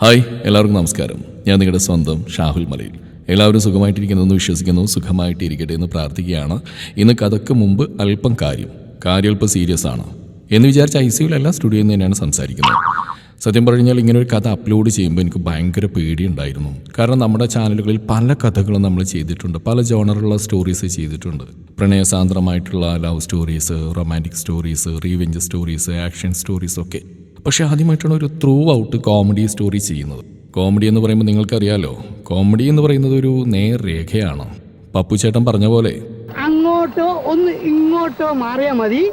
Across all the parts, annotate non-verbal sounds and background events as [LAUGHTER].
Hi എല്ലാവർക്കും നമസ്കാരം. ഞാൻ നിങ്ങളുടെ സ്വന്തം ഷാഹുൽ മലയിൽ. എല്ലാവരും സുഖമായിട്ടിരിക്കുന്നെന്ന് വിശ്വസിക്കുന്നു സുഖമായിട്ടിരിക്കട്ടെ എന്ന് പ്രാർത്ഥിക്കുകയാണ്. ഇന്ന് കഥക്ക് മുമ്പ് അല്പം കാര്യം കാര്യം അല്പം സീരിയസ് ആണ് എന്ന് വിചാരിച്ച ഐ സിയുലല്ല സ്റ്റുഡിയോയിൽ നിന്ന് തന്നെയാണ് സംസാരിക്കുന്നത്. സത്യം പറഞ്ഞാൽ ഇങ്ങനെ ഒരു കഥ അപ്ലോഡ് ചെയ്യുമ്പോൾ എനിക്ക് ഭയങ്കര പേടിയുണ്ടായിരുന്നു. കാരണം നമ്മുടെ ചാനലുകളിൽ പല കഥകളും നമ്മൾ ചെയ്തിട്ടുണ്ട് പല ജോണറുള്ള സ്റ്റോറീസ് ചെയ്തിട്ടുണ്ട്. പ്രണയസാന്ദ്രമായിട്ടുള്ള love stories romantic stories revenge stories action stories ഒക്കെ. പക്ഷെ ആദ്യമായിട്ടാണ് ഒരു ത്രൂ ഔട്ട് കോമഡി സ്റ്റോറി ചെയ്യുന്നത്. കോമഡി എന്ന് പറയുമ്പോൾ നിങ്ങൾക്കറിയാലോ കോമഡി എന്ന് പറയുന്നത് ഒരു നേർരേഖയാണ്. പപ്പു ചേട്ടൻ പറഞ്ഞ പോലെ. അങ്ങോട്ടോ ഒന്ന് ഇങ്ങോട്ടോ മാറിയാ മതി.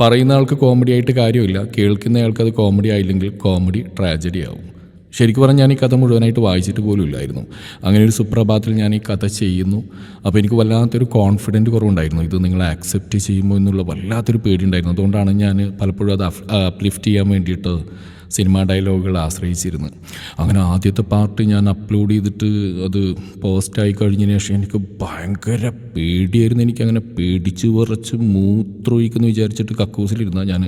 പറയുന്ന ആൾക്ക് കോമഡി ആയിട്ട് കാര്യമില്ല. കേൾക്കുന്നയാൾക്ക് അത് കോമഡി ആയില്ലെങ്കിൽ കോമഡി ട്രാജഡി ആവും. ശരിക്കും പറഞ്ഞാൽ ഞാൻ ഈ കഥ മുഴുവനായിട്ട് വായിച്ചിട്ട് പോലും ഇല്ലായിരുന്നു. അങ്ങനെ ഒരു സുപ്രഭാതത്തിൽ ഞാൻ ഈ കഥ ചെയ്യുന്നു. അപ്പോൾ എനിക്ക് വല്ലാത്തൊരു കോൺഫിഡന്റ് കുറവുണ്ടായിരുന്നു. ഇത് നിങ്ങൾ ആക്സെപ്റ്റ് ചെയ്യുമോ എന്നുള്ള വല്ലാത്തൊരു പേടിയുണ്ടായിരുന്നു. അതുകൊണ്ടാണ് ഞാൻ പലപ്പോഴും അത് അപ്ലിഫ്റ്റ് ചെയ്യാൻ വേണ്ടിയിട്ട് സിനിമാ ഡയലോഗുകൾ ആശ്രയിച്ചിരുന്നു അങ്ങനെ ആദ്യത്തെ പാർട്ട് ഞാൻ അപ്ലോഡ് ചെയ്തിട്ട് അത് പോസ്റ്റായി കഴിഞ്ഞതിന് ശേഷം എനിക്ക് ഭയങ്കര പേടിയായിരുന്നു. എനിക്ക് അങ്ങനെ പേടിച്ച് വിറച്ച് മൂത്രമൊഴിക്കുന്നു വിചാരിച്ചിട്ട് കക്കൂസിലിരുന്ന ഞാൻ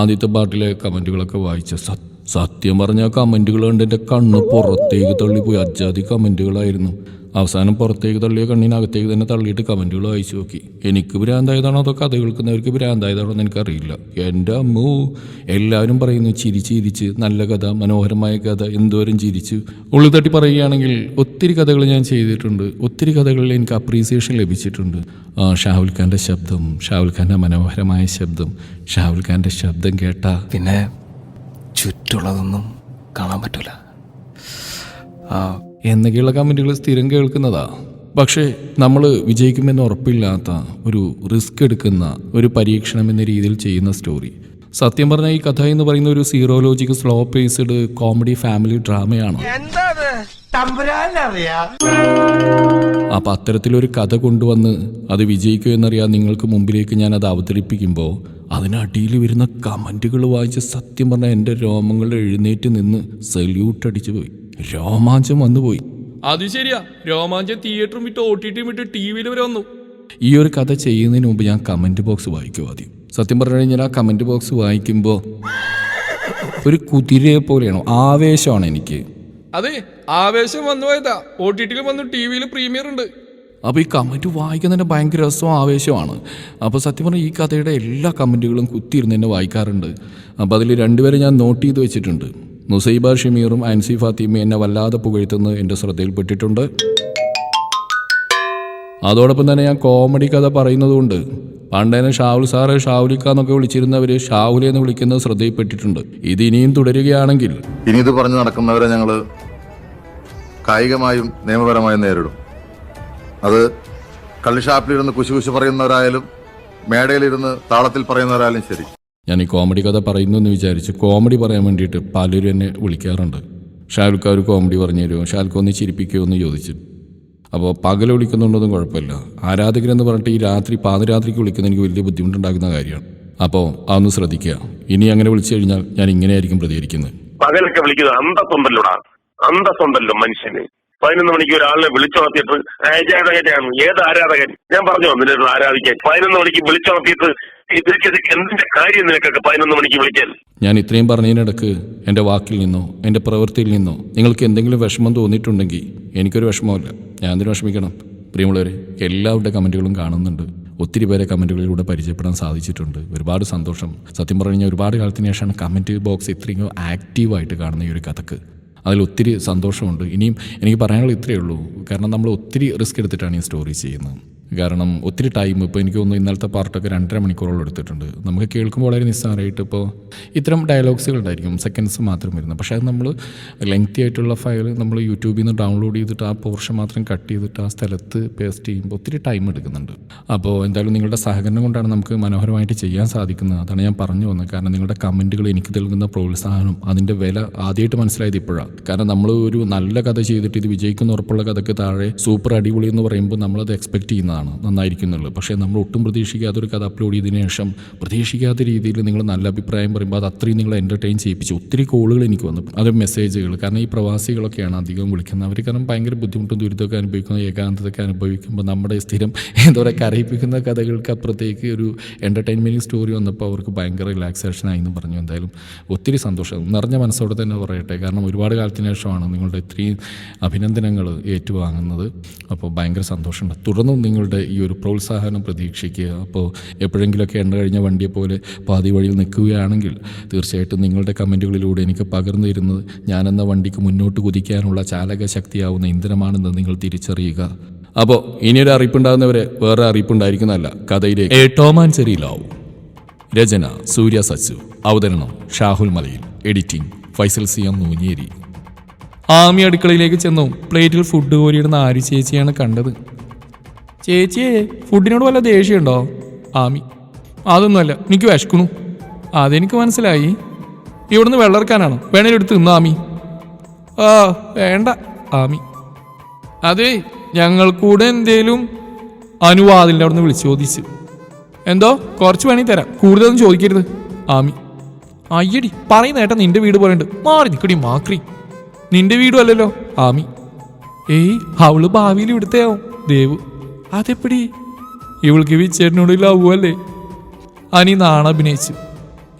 ആദ്യത്തെ പാർട്ടിലെ കമന്റുകളൊക്കെ വായിച്ച സത്യം സത്യം പറഞ്ഞ കമന്റുകൾ കണ്ട് എന്റെ കണ്ണ് പുറത്തേക്ക് തള്ളിപ്പോയി. അജാതി കമന്റുകളായിരുന്നു അവസാനം പുറത്തേക്ക് തള്ളിയ കണ്ണിനകത്തേക്ക് തന്നെ തള്ളിയിട്ട് കമന്റുകൾ വായിച്ചു നോക്കി. എനിക്ക് ഭ്രാന്തായതാണോ അതോ കഥ കേൾക്കുന്നവർക്ക് ഭ്രാന്തായതാണോ എന്ന് എനിക്കറിയില്ല. എന്റെ അമ്മൂ എല്ലാവരും പറയുന്നു ചിരിച്ച് ചിരിച്ച് നല്ല കഥ മനോഹരമായ കഥ എന്തോരം ചിരിച്ച്. ഉള്ളി തട്ടി പറയുകയാണെങ്കിൽ ഒത്തിരി കഥകൾ ഞാൻ ചെയ്തിട്ടുണ്ട്. ഒത്തിരി കഥകളിൽ എനിക്ക് അപ്രീസിയേഷൻ ലഭിച്ചിട്ടുണ്ട്. ആ, ഷാഹുൽ ഖാന്റെ ശബ്ദം ഷാഹുൽ ഖാന്റെ മനോഹരമായ ശബ്ദം ഷാഹുൽ ഖാന്റെ ശബ്ദം കേട്ട. പിന്നെ ചുറ്റുള്ളതൊന്നും കാണാൻ പറ്റൂല. എന്നൊക്കെയുള്ള കമന്റുകൾ സ്ഥിരം കേൾക്കുന്നതാ? പക്ഷേ നമ്മൾ വിജയിക്കുമെന്ന് ഉറപ്പില്ലാത്ത ഒരു റിസ്ക് എടുക്കുന്ന ഒരു പരീക്ഷണം എന്ന രീതിയിൽ ചെയ്യുന്ന സ്റ്റോറി. സത്യം പറഞ്ഞാൽ ഈ കഥ എന്ന് പറയുന്ന ഒരു zero logic slow paced comedy family ഡ്രാമയാണ്. അപ്പം അത്തരത്തിലൊരു കഥ കൊണ്ടുവന്ന് അത് വിജയിക്കും എന്നറിയാൻ നിങ്ങൾക്ക് മുമ്പിലേക്ക് ഞാൻ അത് അവതരിപ്പിക്കുമ്പോൾ അതിനടിയിൽ വരുന്ന കമന്റുകൾ വായിച്ച് സത്യം പറഞ്ഞ എന്റെ രോമങ്ങൾ എഴുന്നേറ്റ് നിന്ന് സല്യൂട്ട് അടിച്ചു പോയി. രോമാഞ്ചം വന്നുപോയി അത് ശരിയാ. രോമാഞ്ചം തിയേറ്ററും വിട്ട് ഒ ടി ടിയും വിട്ട് ടി വിയിൽ വരെ വന്നു. ഈ ഒരു കഥ ചെയ്യുന്നതിന് മുമ്പ് ഞാൻ കമന്റ് ബോക്സ് വായിക്കും ആദ്യം. സത്യം പറഞ്ഞു കഴിഞ്ഞാൽ ആ കമന്റ് ബോക്സ് വായിക്കുമ്പോൾ ഒരു കുതിരയെ പോലെയാണ്? ആവേശമാണ് എനിക്ക്. അതെ ആവേശം വന്നു പോയതാ. ഒ ടി ടിയിൽ വന്നു ടി വിയിൽ പ്രീമിയർ ഉണ്ട്. അപ്പോൾ ഈ കമന്റ് വായിക്കുന്നതിന് ഭയങ്കര രസവും ആവേശമാണ് അപ്പോൾ സത്യം പറഞ്ഞാൽ ഈ കഥയുടെ എല്ലാ കമന്റുകളും കുത്തിയിരുന്ന് തന്നെ വായിക്കാറുണ്ട്. അപ്പോൾ അതിൽ രണ്ടുപേരെ ഞാൻ നോട്ട് ചെയ്ത് വെച്ചിട്ടുണ്ട്. നുസൈബ ഷമീറും ആൻസി ഫാത്തിമയും എന്നെ വല്ലാതെ പുകഴ്ത്തുന്നത് എന്റെ ശ്രദ്ധയിൽപ്പെട്ടിട്ടുണ്ട്. അതോടൊപ്പം തന്നെ ഞാൻ കോമഡി കഥ പറയുന്നതുകൊണ്ട് പണ്ടേനെ ഷാവുൽ സാറ് ഷാവുലിക്ക എന്നൊക്കെ വിളിച്ചിരുന്നവർ ഷാവുലി എന്ന് വിളിക്കുന്നത് ശ്രദ്ധയിൽപ്പെട്ടിട്ടുണ്ട്. ഇത് ഇനിയും തുടരുകയാണെങ്കിൽ ഇനി ഇത് പറഞ്ഞു നടക്കുന്നവരെ ഞങ്ങൾ കായികമായും നിയമപരമായും നേരിടും. അത് കള്ളിഷാപ്പിലിരുന്ന് കുശി കുശി പറയുന്നവരായാലും മേടയിലിരുന്ന് താളത്തിൽ പറയുന്നവരായാലും ശരി. ഞാൻ ഈ കോമഡി കഥ പറയുന്നു എന്ന് വിചാരിച്ച് കോമഡി പറയാൻ വേണ്ടിയിട്ട് പലരും എന്നെ വിളിക്കാറുണ്ട്. ഷാരുഖ് ഒരു കോമഡി പറഞ്ഞു തരുമോ? ഷാൽക്ക ഒന്ന് ചിരിപ്പിക്കുമോ എന്ന് ചോദിച്ചു. അപ്പോൾ പകൽ വിളിക്കുന്നുണ്ടൊന്നും കുഴപ്പമില്ല. ആരാധകരെന്ന് പറഞ്ഞിട്ട് ഈ രാത്രി പാതിരാത്രിക്ക് വിളിക്കുന്ന എനിക്ക് വലിയ ബുദ്ധിമുട്ടുണ്ടാക്കുന്ന കാര്യമാണ്. അപ്പോൾ അതൊന്ന് ശ്രദ്ധിക്കുക. ഇനി അങ്ങനെ വിളിച്ചു കഴിഞ്ഞാൽ ഞാൻ ഇങ്ങനെയായിരിക്കും പ്രതികരിക്കുന്നത്. പകലൊക്കെ വിളിക്കുന്നത് അന്തസ്സുണ്ടല്ലോടാ അന്തസ്സുണ്ടല്ലോ മനുഷ്യന്. പതിനൊന്ന് മണിക്ക് ഒരാളിനെ വിളിച്ചുണർത്തിയിട്ട് ആരാധകനാണ് ഏത് ആരാധകൻ? ഞാൻ പറഞ്ഞു നിന്നെ ആരാധിക്കാൻ. പതിനൊന്ന് മണിക്ക് വിളിച്ചുണർത്തിയിട്ട് ഇതിലേക്ക് എന്തിന്റെ കാര്യം നിനക്കൊക്കെ പതിനൊന്ന് മണിക്ക് വിളിക്കാൻ? ഞാൻ ഇത്രയും പറഞ്ഞതിനിടക്ക് എന്റെ വാക്കിൽ നിന്നോ എന്റെ പ്രവൃത്തിയിൽ നിന്നോ നിങ്ങൾക്ക് എന്തെങ്കിലും വിഷമം തോന്നിയിട്ടുണ്ടെങ്കിൽ എനിക്കൊരു വിഷമമില്ല ഞാൻ എന്തിനു വിഷമിക്കണം? പ്രിയമുള്ളവരെ എല്ലാവരുടെ കമന്റുകളും കാണുന്നുണ്ട്. ഒത്തിരി പേരെ കമന്റുകളിലൂടെ പരിചയപ്പെടാൻ സാധിച്ചിട്ടുണ്ട്. ഒരുപാട് സന്തോഷം. സത്യം പറഞ്ഞു കഴിഞ്ഞാൽ ഒരുപാട് കാലത്തിന് ശേഷമാണ് കമന്റ് ബോക്സ് ഇത്രയും ആക്റ്റീവായിട്ട് കാണുന്ന ഈ ഒരു കഥക്ക്. അതിൽ ഒത്തിരി സന്തോഷമുണ്ട്. ഇനിയും എനിക്ക് പറയാനുള്ള ഇത്രയേ ഉള്ളൂ. കാരണം നമ്മൾ ഒത്തിരി റിസ്ക് എടുത്തിട്ടാണ് ഈ സ്റ്റോറി ചെയ്യുന്നത്. കാരണം ഒത്തിരി ടൈം ഇപ്പോൾ എനിക്ക് തോന്നുന്നു ഇന്നലത്തെ പാർട്ടൊക്കെ രണ്ടര മണിക്കൂറോളം എടുത്തിട്ടുണ്ട്. നമുക്ക് കേൾക്കുമ്പോൾ വളരെ നിസ്സാരമായിട്ട് ഇപ്പോൾ ഇത്തരം ഡയലോഗ്സുകൾ ഉണ്ടായിരിക്കും. സെക്കൻഡ്സ് മാത്രം വരുന്നത് പക്ഷേ അത് നമ്മൾ ലെങ്തി ആയിട്ടുള്ള ഫയൽ നമ്മൾ യൂട്യൂബിൽ നിന്ന് ഡൗൺലോഡ് ചെയ്തിട്ട് ആ പോർഷൻ മാത്രം കട്ട് ചെയ്തിട്ട് ആ സ്ഥലത്ത് പേസ്റ്റ് ചെയ്യുമ്പോൾ ഒത്തിരി ടൈം എടുക്കുന്നുണ്ട്. അപ്പോൾ എന്തായാലും നിങ്ങളുടെ സഹകരണം കൊണ്ടാണ് നമുക്ക് മനോഹരമായിട്ട് ചെയ്യാൻ സാധിക്കുന്നത്. അതാണ് ഞാൻ പറഞ്ഞു വന്നത്. കാരണം നിങ്ങളുടെ കമന്റുകൾ എനിക്ക് നൽകുന്ന പ്രോത്സാഹനം അതിന്റെ വില ആദ്യമായിട്ട് മനസ്സിലായത് ഇപ്പോഴാണ് കാരണം നമ്മൾ ഒരു നല്ല കഥ ചെയ്തിട്ട് ഇത് വിജയിക്കുന്ന ഉറപ്പുള്ള കഥയ്ക്ക് താഴെ സൂപ്പർ അടിപൊളി എന്ന് പറയുമ്പോൾ നമ്മളത് എക്സ്പെക്ട് ചെയ്യുന്നതാണ് നന്നായിരിക്കും എന്നുള്ളത്. പക്ഷേ നമ്മൾ ഒട്ടും പ്രതീക്ഷിക്കാത്ത ഒരു കഥ അപ്ലോഡ് ചെയ്തതിന് ശേഷം പ്രതീക്ഷിക്കാത്ത രീതിയിൽ നിങ്ങൾ നല്ല അഭിപ്രായം പറയുമ്പോൾ അത് അത്രയും നിങ്ങൾ എന്റർടൈൻ ചെയ്യിപ്പിച്ചു. ഒത്തിരി കോളുകൾ എനിക്ക് വന്നു. അത് മെസ്സേജുകൾ കാരണം ഈ പ്രവാസികളൊക്കെയാണ് അധികം വിളിക്കുന്നത്. അവർ കാരണം ഭയങ്കര ബുദ്ധിമുട്ടും ദുരിതമൊക്കെ അനുഭവിക്കുന്നു. ഏകാന്തതൊക്കെ അനുഭവിക്കുമ്പോൾ നമ്മുടെ സ്ഥിരം എന്താ പറയുക കരയിപ്പിക്കുന്ന കഥകൾക്ക് അപ്പുറത്തേക്ക് ഒരു എന്റർടൈൻമെന്റിംഗ് സ്റ്റോറി വന്നപ്പോൾ അവർക്ക് ഭയങ്കര റിലാക്സേഷൻ ആയി എന്ന് പറഞ്ഞു. എന്തായാലും ഒത്തിരി സന്തോഷം. നിറഞ്ഞ മനസ്സോടെ തന്നെ പറയട്ടെ. കാരണം ഒരുപാട് കാലത്തിന് ശേഷമാണ് നിങ്ങളുടെ ഇത്രയും അഭിനന്ദനങ്ങൾ ഏറ്റുവാങ്ങുന്നത്. അപ്പോൾ ഭയങ്കര സന്തോഷമുണ്ട്. തുടർന്നും നിങ്ങളുടെ ഈ ഒരു പ്രോത്സാഹനം പ്രതീക്ഷിക്കുക. അപ്പോൾ എപ്പോഴെങ്കിലുമൊക്കെ എണ്ണ കഴിഞ്ഞ വണ്ടിയെ പോലെ പാതി വഴിയിൽ നിൽക്കുകയാണെങ്കിൽ തീർച്ചയായിട്ടും നിങ്ങളുടെ കമന്റുകളിലൂടെ എനിക്ക് പകർന്നു തരുന്നത് ഞാനെന്ന വണ്ടിക്ക് മുന്നോട്ട് കുതിക്കാനുള്ള ചാലക ശക്തിയാവുന്ന ഇന്ധനമാണെന്ന് നിങ്ങൾ തിരിച്ചറിയുക. അപ്പോൾ ഇനിയൊരു അറിയിപ്പുണ്ടാകുന്നവരെ വേറെ അറിയിപ്പുണ്ടായിരിക്കുന്നതല്ല. കഥയിലെ ഏട്ടോമാൻ ചെറിയിലാവും രചന സൂര്യ സച്ചു. അവതരണം Shahul Malayil. Editing Faisal C M Noonjeri. Ami അടുക്കളയിലേക്ക് ചെന്നു. പ്ലേറ്റിൽ ഫുഡ് കോരിയിടുന്ന ആരി ചേച്ചിയാണ് കണ്ടത്. ചേച്ചിയെ ഫുഡിനോട് വല്ല ദേഷ്യമുണ്ടോ? ആമി. അതൊന്നുമല്ല എനിക്ക് വിശക്കണു അതെനിക്ക് മനസ്സിലായി. ഇവിടുന്ന് വെള്ളർക്കാനാണോ വേണേലും എടുത്ത് തിന്നു ആമി. ആ വേണ്ട ആമി. അതെ ഞങ്ങൾ ഞങ്ങൾക്കൂടെ എന്തേലും അനുവാദിന്റെ അവിടുന്ന് വിളിച്ചു ചോദിച്ചു. എന്തോ? കുറച്ച് വേണി തരാം. കൂടുതലൊന്നും ചോദിക്കരുത് ആമി. അയ്യടി പറയുന്ന ഏട്ടാ നിന്റെ വീട് പോലെയുണ്ട്. മാറി നിൽക്കടി മാക്രി. നിന്റെ വീടും അല്ലല്ലോ ആമി. ഏയ് അവൾ ഭാവിയിൽ ഇവിടുത്തെയാവും ദേവു. അതെപ്പടി? ഇവൾക്ക് വിച്ചേട്ടനോട് ലവ് അല്ലേ? അനി നാണഭിനയിച്ചു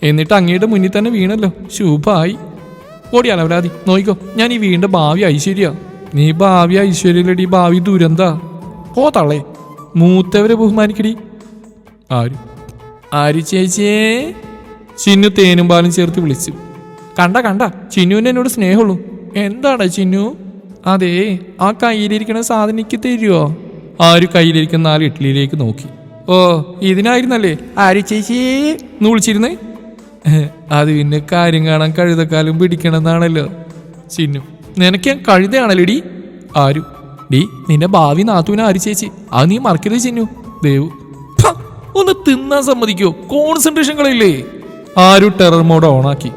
എന്നിട്ട് അങ്ങയുടെ മുന്നിൽ തന്നെ വീണല്ലോ. ശുഭായി. ഓടി അലവരാതി നോയിക്കോ. ഞാൻ ഈ വീണ്ട ഭാവി ഐശ്വര്യ. നീ ഭാവി ഐശ്വര്യയിലടി ഭാവി ദുരന്ത. പോ തള്ളേ. മൂത്തവരെ ബഹുമാനിക്കടി. ആര്? ആര് ചേച്ചിയേ ചിന്നു തേനും പാലും ചേർത്ത് വിളിച്ചു. കണ്ട കണ്ട. ചിന്നുവിന് എന്നോട് സ്നേഹമുള്ളൂ. എന്താണ് ചിന്നു? അതെ ആ കയ്യിലിരിക്കണ സാധനം എനിക്ക് തരുമോ ആര് കയ്യിലിരിക്കുന്ന നാല് ഇഡ്ഡലിയിലേക്ക് നോക്കി. ഓ ഇതിനായിരുന്നല്ലേ? ആര് ചേച്ചി? എന്ന് വിളിച്ചിരുന്നേ? അത് പിന്നെ കാര്യം കാണാൻ കഴുതക്കാലും പിടിക്കണമെന്നാണല്ലോ. ചിന്നു നിനക്ക് ഞാൻ കഴുതയാണല്ലോടി ആരു? ഡി നിന്റെ ഭാവി നാത്തൂന ആര് ചേച്ചി? അത് നീ മറക്കരുത് ചിന്നു. ദേവു ഒന്ന് തിന്നാൻ സമ്മതിക്കോ? കോൺസെൻട്രേഷൻ കളില്ലേ? ആരു ടെറർ മോഡ് ഓണാക്കി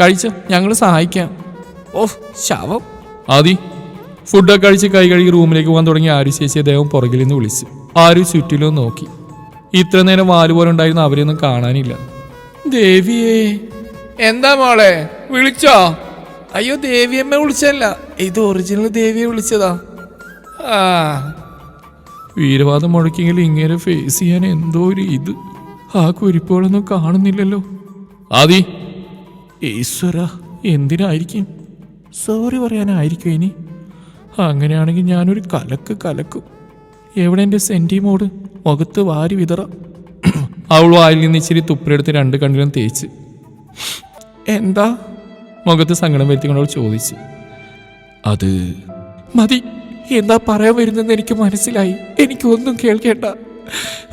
കഴിച്ചോ ഞങ്ങൾ സഹായിക്കാം. ഓഹ് ശവം. ആദി ഫുഡൊക്കെ കഴിച്ച് കൈ കഴുകി റൂമിലേക്ക് പോകാൻ തുടങ്ങി ആരു ചേച്ചി അദ്ദേഹം പുറകിൽ നിന്ന് വിളിച്ചു. ആരു ചുറ്റിലും നോക്കി. ഇത്ര നേരം വാൽ പോലെ ഉണ്ടായിരുന്ന അവരെയൊന്നും കാണാനില്ല. ദേവിയേ. എന്താ മോളെ? വിളിച്ചോ? അയ്യോ ദേവിയമ്മ വിളിച്ചല്ല ഇത് ഒറിജിനൽ ദേവിയെ വിളിച്ചതാ. ആ. വീരവാദം മുഴക്കിയെങ്കിൽ ഇങ്ങനെ ഫേസ് ചെയ്യാൻ എന്തോ ഒരു ഇത്. ആ കുരിപ്പുകളൊന്നും കാണുന്നില്ലല്ലോ. ആദി. ഈശ്വര എന്തിനായിരിക്കും? സോറി പറയാനായിരിക്കും ഇനി. അങ്ങനെയാണെങ്കിൽ ഞാനൊരു കലക്ക് കലക്കും. എവിടെ എന്റെ സെന്റി മോഡ് മുഖത്ത് വാരി വിതറ. അവൾ വായിൽ നിന്ന് ഇച്ചിരി തുപ്പിലെടുത്ത് രണ്ട് കണ്ണിലും തേച്ച്. എന്താ? മുഖത്ത് സങ്കടം വരുത്തിക്കൊണ്ട് അവൾ ചോദിച്ചു. അത് മതി എന്താ പറയാൻ വരുന്നെന്ന് എനിക്ക് മനസ്സിലായി. എനിക്കൊന്നും കേൾക്കേണ്ട.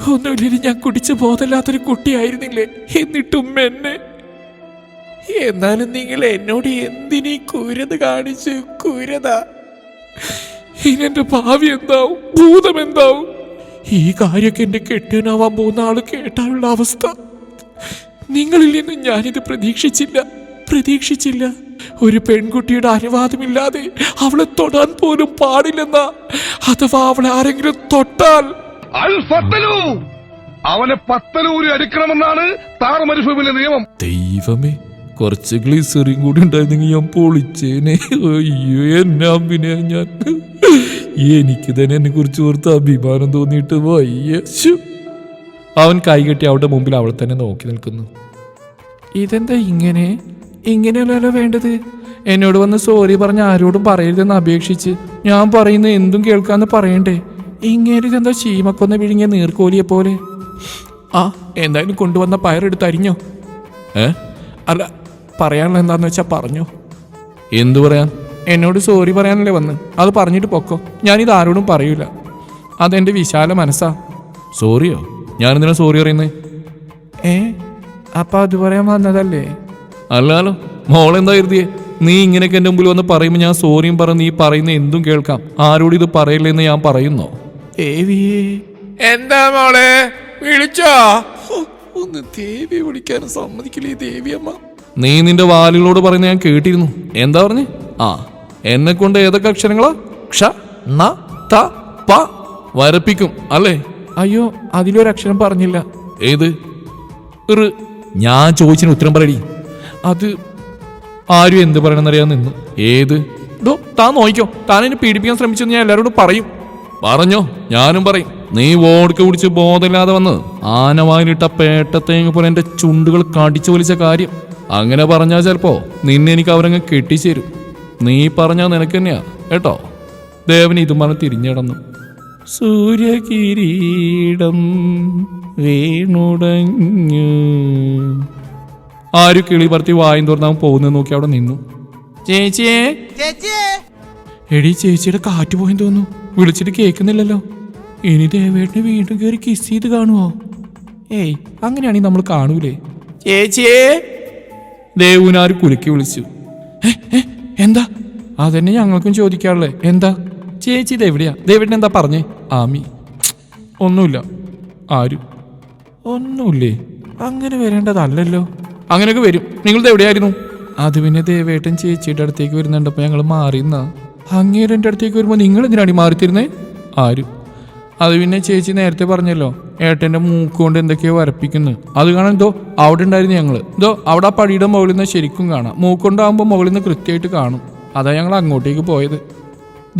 ഒന്നുമില്ലെങ്കിൽ ഞാൻ കുടിച്ച് ബോധമില്ലാത്തൊരു കുട്ടിയായിരുന്നില്ലേ? എന്നിട്ടും എന്നെ. എന്നാലും നിങ്ങൾ എന്നോട് എന്തിനീ കുരത് കാണിച്ചു കുരത? ഇനി എന്റെ ഭാവി എന്താവും? ഭൂതം എന്താവും? ഈ കാര്യമൊക്കെ എന്റെ കെട്ടിയനാവാൻ പോകുന്ന ആൾ കേട്ടാനുള്ള അവസ്ഥ. നിങ്ങളിൽ നിന്ന് ഞാനിത് പ്രതീക്ഷിച്ചില്ല. പ്രതീക്ഷിച്ചില്ല. ഒരു പെൺകുട്ടിയുടെ അനുവാദമില്ലാതെ അവളെ തൊടാൻ പോലും പാടില്ലെന്ന അഥവാ അവളെ ആരെങ്കിലും തൊട്ടാൽ അവനെ പത്തലൂരി അടിക്കണമെന്നാണ് താറമരുഭൂമിയിലെ നിയമം. ദൈവമേ കുറച്ച് ഗ്ലിസറിയും കൂടി ഉണ്ടായിരുന്നെങ്കിൽ ഞാൻ പൊളിച്ചേനെ. അയ്യോ എന്നെ അമ്പിനെ ഞാൻ. എനിക്ക് തന്നെ എന്നെ കുറിച്ച് ഓർത്ത് അഭിമാനം തോന്നിയിട്ട് വയ്യു. അവൻ കൈകെട്ടി അവളുടെ മുമ്പിൽ അവളെ തന്നെ നോക്കി നിൽക്കുന്നു. ഇതെന്താ ഇങ്ങനെ? ഇങ്ങനെയല്ലല്ലോ വേണ്ടത്? എന്നോട് വന്ന് സോറി പറഞ്ഞ് ആരോടും പറയരുതെന്ന് അപേക്ഷിച്ച് ഞാൻ പറയുന്ന എന്തും കേൾക്കാന്ന് പറയണ്ടേ? ഇങ്ങനെ ഇതെന്താ ചീമക്കൊന്ന് വിഴുങ്ങിയ നീർക്കോലിയെ പോലെ? ആ എന്തായാലും കൊണ്ടുവന്ന പയറെടുത്ത് അരിഞ്ഞോ? ഏ? അല്ല പറയാനുള്ള എന്താന്ന് വെച്ചാ പറഞ്ഞു. എന്തു പറയാൻ? എന്നോട് സോറി പറയാനല്ലേ വന്ന്. അത് പറഞ്ഞിട്ട് പൊക്കോ. ഞാനിത് ആരോടും പറയൂല. അതെന്റെ വിശാല മനസ്സാ. സോറിയോ? ഞാൻ ഞാനെന്തിനാ സോറി പറയുന്നേ? ഏ? അപ്പൊ അത് പറയാൻ വന്നതല്ലേ? അല്ലാലോ മോളെന്താ കരുതിയേ നീ ഇങ്ങനെയൊക്കെ എന്റെ മുമ്പിൽ വന്ന് പറയുമ്പോൾ ഞാൻ സോറിയും പറഞ്ഞ് നീ പറയുന്ന എന്തും കേൾക്കാം. ആരോടും ഇത് പറയില്ലെന്ന് ഞാൻ പറയുന്നു? എന്താ മോളെ? വിളിച്ചോ? ഒന്ന് ദേവിയെ വിളിക്കാനും സമ്മതിക്കില്ലേ ദേവിയമ്മ? നീ നിന്റെ വാലുകളോട് പറയുന്ന ഞാൻ കേട്ടിരുന്നു. എന്താ പറഞ്ഞേ? ആ എന്നെ കൊണ്ട് ഏതൊക്കെ അക്ഷരങ്ങളാ? ക്ഷ ന ത പ വരപ്പിക്കും അല്ലേ? അയ്യോ അതിലൊരു അക്ഷരം പറഞ്ഞില്ല. ഏത്? ഇറ് ഞാൻ ചോദിച്ചതിന് ഉത്തരം പറയടി. അത് ആരും എന്ത് പറയണമെന്നറിയാൻ നിന്നു? ഏത്? ഡോ താൻ നോക്കിക്കോ താൻ എന്നെ പീഡിപ്പിക്കാൻ ശ്രമിച്ചെന്ന് ഞാൻ എല്ലാവരോടും പറയും. പറഞ്ഞോ ഞാനും പറയും. നീ വോടുക്ക കുടിച്ച് ബോധമില്ലാതെ വന്ന് ആനവായിലിട്ട പേട്ടത്തേങ്ങ പോലെ എന്റെ ചുണ്ടുകൾ കടിച്ചു വലിച്ച കാര്യം. അങ്ങനെ പറഞ്ഞാൽ ചിലപ്പോ നിന്നെ എനിക്ക് അവരങ്ങ് കെട്ടിച്ചേരും. നീ പറഞ്ഞാൽ നിനക്ക് തന്നെയാ കേട്ടോ? ദേവൻ ഇതും പറഞ്ഞ് തിരിഞ്ഞിടന്നു. സൂര്യകിരീടം വീണുടഞ്ഞു. ആരും കിളി പറത്തി വായും തുറന്നാൻ പോകുന്നത് നോക്കി അവിടെ നിന്നു. ചേച്ചിയെ? എടി ചേച്ചിയുടെ കാറ്റ് പോയി തോന്നുന്നു. വിളിച്ചിട്ട് കേൾക്കുന്നില്ലല്ലോ. ഇനി ദേവേട്ടിനെ വീണ്ടും കയറി കിസ് ചെയ്ത് കാണുവോ? ഏയ് അങ്ങനെയാണെങ്കിൽ നമ്മൾ കാണൂലേ? ചേച്ചിയേ! ദേവുനാർ കുലുക്കി വിളിച്ചു. "ഏ, ഏ, എന്താ? അതന്നെ ഞങ്ങൾക്കും ചോദിക്കാറുള്ളേ എന്താ? ചേച്ചി ഇത് എവിടെയാ? ദേവേട്ടൻ എന്താ പറഞ്ഞേ? ആമി. ഒന്നുമില്ല. ആരും? ഒന്നുമില്ലേ? അങ്ങനെ വരേണ്ടതല്ലല്ലോ. അങ്ങനെയൊക്കെ വരും. നിങ്ങളിത് എവിടെയായിരുന്നു? അത് പിന്നെ ദേവേട്ടൻ ചേച്ചിയുടെ അടുത്തേക്ക് വരുന്നുണ്ടപ്പോ ഞങ്ങൾ മാറിയെന്നാ അങ്ങേരെന്റെ അടുത്തേക്ക് വരുമ്പോൾ നിങ്ങൾ എന്തിനാണ് മാറിത്തിരുന്നേ? ആരും? അത് പിന്നെ ചേച്ചി നേരത്തെ പറഞ്ഞല്ലോ ഏട്ടന്റെ മൂക്ക് കൊണ്ട് എന്തൊക്കെയോ വരപ്പിക്കുന്നു. അത് കാണാൻ ഇതോ അവിടെ ഉണ്ടായിരുന്നു ഞങ്ങൾ ഇതോ അവിടെ ആ പടിയുടെ മുകളിൽ നിന്ന് ശരിക്കും കാണാം. മൂക്കൊണ്ടാകുമ്പോൾ മുകളിൽ നിന്ന് കൃത്യമായിട്ട് കാണും. അതാ ഞങ്ങൾ അങ്ങോട്ടേക്ക് പോയത്.